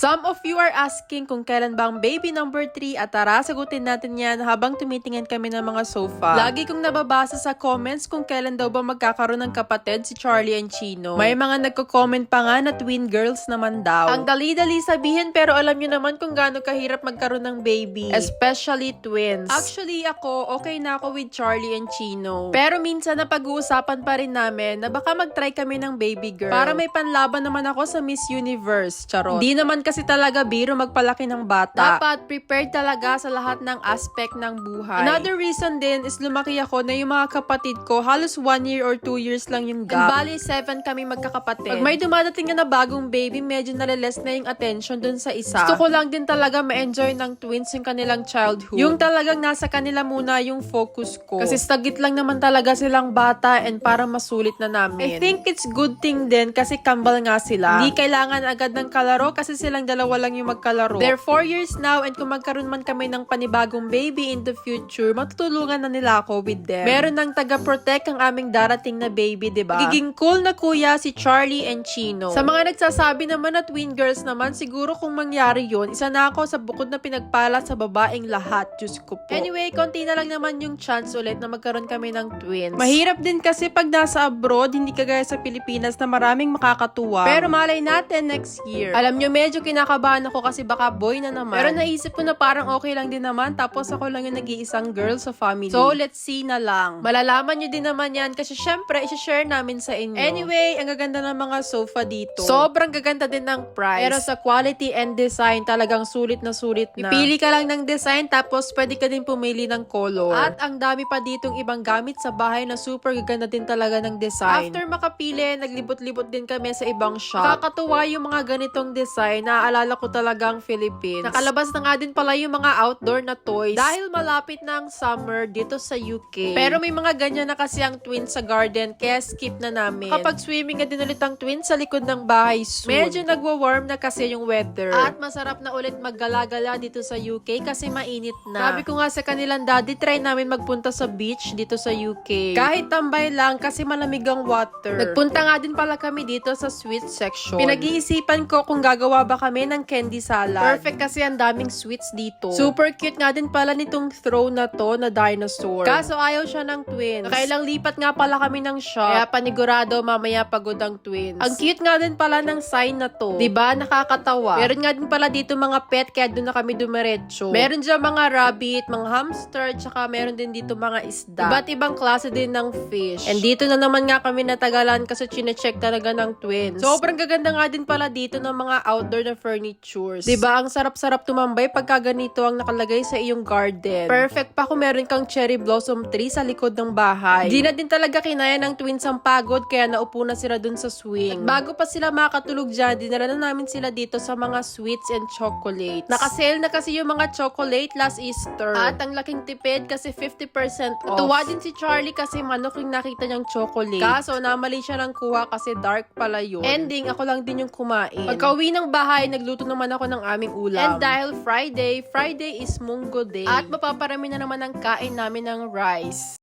Some of you are asking kung kailan ba ang baby number 3 at tara, sagutin natin yan habang tumitingin kami ng mga sofa. Lagi kong nababasa sa comments kung kailan daw ba magkakaroon ng kapatid si Charlie and Chino. May mga nagko-comment pa nga na twin girls naman daw. Ang dali-dali sabihin pero alam nyo naman kung gaano kahirap magkaroon ng baby. Especially twins. Actually ako, okay na ako with Charlie and Chino. Pero minsan napag-uusapan pa rin namin na baka mag-try kami ng baby girl. Para may panlaban naman ako sa Miss Universe. Charot. Di naman kasi talaga biro magpalaki ng bata. Dapat prepared talaga sa lahat ng aspect ng buhay. Another reason din is lumaki ako na yung mga kapatid ko halos one year or two years lang yung gap. And bali, seven kami magkakapatid. Pag may dumadating na, na bagong baby, medyo naliless na yung attention dun sa isa. Gusto ko lang din talaga ma-enjoy ng twins yung kanilang childhood. Yung talagang nasa kanila muna yung focus ko. Kasi stagit lang naman talaga silang bata and para masulit na namin. I think it's good thing din kasi kambal nga sila. Hindi kailangan agad ng kalaro kasi silang dalawa lang yung magkalaro. They're 4 years now and kung magkaroon man kami ng panibagong baby in the future, matutulungan na nila ako with them. Meron ng taga-protect ang aming darating na baby, di ba? Giging cool na kuya si Charlie and Chino. Sa mga nagsasabi naman na twin girls naman, siguro kung mangyari yon isa na ako sa bukod na pinagpala sa babaeng lahat. Diyos ko po. Anyway, konti na lang naman yung chance ulit na magkaroon kami ng twins. Mahirap din kasi pag nasa abroad, hindi kagaya sa Pilipinas na maraming makakatuwa. Pero malay natin next year. Alam nyo, medyo kinakabahan ako kasi baka boy na naman. Pero naisip ko na parang okay lang din naman tapos ako lang yung nag-iisang girl sa family. So, let's see na lang. Malalaman nyo din naman yan kasi syempre, isi-share namin sa inyo. Anyway, ang gaganda ng mga sofa dito. Sobrang gaganda din ng price. Pero sa quality and design, talagang sulit na sulit na. Pipili ka lang ng design tapos pwede ka din pumili ng color. At ang dami pa ditong ibang gamit sa bahay na super gaganda din talaga ng design. After makapili, naglibot-libot din kami sa ibang shop. Nakakatuwa yung mga ganitong design. Naaalala ko talagang Philippines. Nakalabas na nga din pala yung mga outdoor na toys. Dahil malapit na ang summer dito sa UK. Pero may mga ganyan na kasi ang twins sa garden, kaya skip na namin. Kapag swimming nga din ulit ang twins sa likod ng bahay soon. Medyo nagwa-warm na kasi yung weather. At masarap na ulit maggala-gala dito sa UK kasi mainit na. Sabi ko nga sa kanilang daddy, try namin magpunta sa beach dito sa UK. Kahit tambay lang kasi malamig ang water. Nagpunta nga din pala kami dito sa sweet section. Pinag-iisipan ko kung gagawa ba kami ng candy salad. Perfect kasi ang daming sweets dito. Super cute nga din pala nitong throw na to na dinosaur. Kaso ayaw siya ng twins. Nakailang lipat nga pala kami ng shop. Kaya panigurado mamaya pagod ang twins. Ang cute nga din pala ng sign na to. 'Di ba Nakakatawa. Meron nga din pala dito mga pet kaya doon na kami dumiretso. Meron dyan mga rabbit, mga hamster, tsaka meron din dito mga isda. Iba't ibang klase din ng fish. And dito na naman nga kami natagalan kasi chinecheck talaga ng twins. Sobrang gaganda nga din pala dito ng mga outdoor na furnitures. 'Di ba Ang sarap-sarap tumambay pagka ganito ang nakalagay sa iyong garden. Perfect pa kung meron kang cherry blossom tree sa likod ng bahay. Di na din talaga kinaya ng twins ang pagod kaya naupo na sila dun sa swing. At bago pa sila makatulog dyan, dinala na namin sila dito sa mga sweets and chocolates. Nakasale na kasi yung mga chocolate last Easter. At ang laking tipid kasi 50% off. Tuwa din si Charlie kasi manok yung nakita niyang chocolate. Kaso namali siya ng kuha kasi dark pala yun. Ending, ako lang din yung kumain. Pagka uwi ng bahay, nagluto naman ako ng aming ulam. And dahil Friday, Friday is munggo day. At mapaparami na naman ang kain namin ng rice.